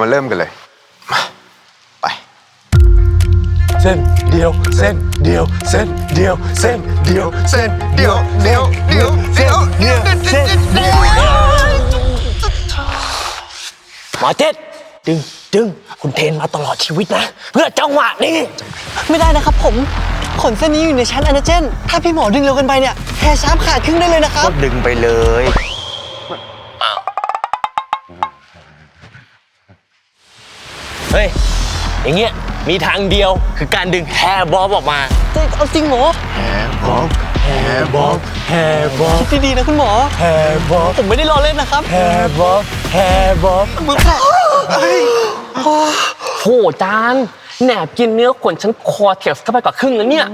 กันเลยไป เส้นเดียว เส้นเดียว เส้นเดียว เส้นเดียว เส้นเดียว เดียว เดียว เดียว เดียว เส้นเดียวหมอเจ็ดดึงดึงคุณเทรนมาตลอดชีวิตนะ เพื่อจังหวะนี้ ไม่ได้นะครับผม ขนเส้นนี้อยู่ในชั้นอนาเจน ถ้าพี่หมอดึงเร็วเกินไปเนี่ยแฮร์ชาร์ปขาดครึ่งได้เลยนะครับ ก็ดึงไปเลย เฮ้ย อย่างเงี้ย มีทางเดียวคือการดึงแฮร์บอลออกมา เอาจริงหมอแฮร์บ๊อบแฮร์บ๊อบคิดดีๆนะคุณหมอแฮร์บ๊อบผมไม่ได้ล้อเล่นนะครับแฮร์บ๊อบแฮร์บ๊อบมือแผลโหจานแหนบกินเนื้อขนฉันคอเทียบเข้าไปกว่าครึ่งแล้วเนี่ย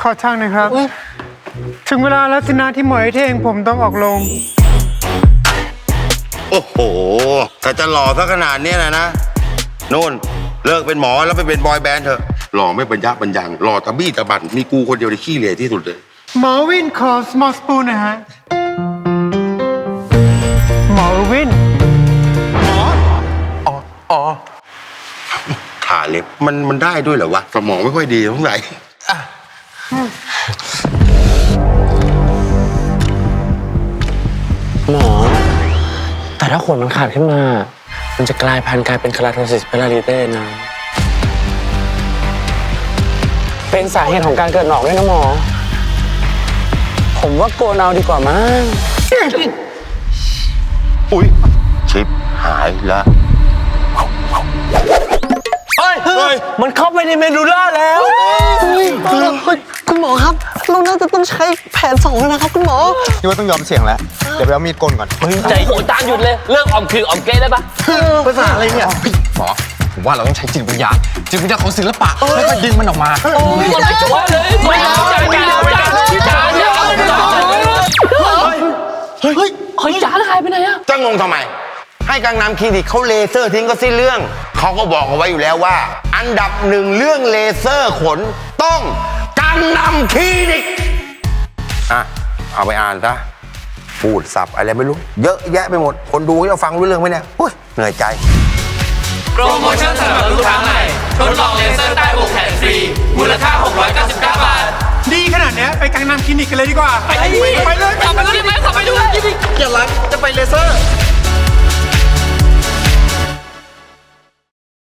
ขอช่างหนะครับ ถึงเวลาแล้วสินะที่หมอยเท่งผมต้องออกลง โอ้โห ถ้าจะหล่อซะขนาดเนี้ยนะนะ นู่นเลิกเป็นหมอแล้วไปเป็นบอยแบนด์เถอะ หล่อไม่บรรยะบรรยังหล่อตะบี้ตะบันมีกูคนเดียวที่ขี้เหร่ที่สุดเลย หมอวินขอ small spoon หนะฮะ หมอวินขาเล็บมันมันได้ด้วยเหรอวะ สมองไม่ค่อยดีเท่าไหร่หมอ แต่ถ้าขนมันขาดขึ้นมา มันจะกลายพันธุ์กลายเป็นคาราโทซิสเปราลิเต้นะ เป็นสาเหตุของการเกิดหนอกด้วยนะหมอ ผมว่าโกนเอาดีกว่ามั้งอุ้ยชิปหายละเฮ้ย มันเข้าไปในเมดูล่าแล้ว คุณหมอครับ เราน่าจะต้องใช้แผนสองแล้วนะครับคุณหมอนี่ว่าต้องยอมเสี่ยงแล้ว เดี๋ยวไปเอามีดกลก่อนมึงใจโหจานหยุดเลยเลิกออมคือออมเกย์ได้ปะภาษาอะไรเนี่ยหมอผมว่าเราต้องใช้จิตวิญญาณจิตวิญญาณของศิลปะแล้วก็ดึงมันออกมามันไม่จบเลยไม่เอาจานจานจานจานจานเฮ้ยเฮ้ยจานหายไปไหนอะจะงงทำไม ให้กังนำคลินิกเขาเลเซอร์ทิ้งก็สิ้นเรื่อง เขาก็บอกเอาไว้อยู่แล้วว่า อันดับหนึ่งเรื่องเลเซอร์ขนต้อง กังนำคลินิกอะ เอาไปอ่านซะพูดสับอะไรไม่รู้ เยอะแยะไปหมด คนดูจะฟังรู้เรื่องไหมเนี่ยอุ้ยเหนื่อยใจ โปรโมชั่นสำหรับลูกค้าใหม่ ทดลองเลเซอร์ใต้อกแขนฟรี มูลค่า 699บาท ดีขนาดเนี้ยไปกังนำคลินิกกันเลยดีกว่า ไปไปเลยขับไปด้วยขับไปด้วยอย่าลังจะไปเลเซอร์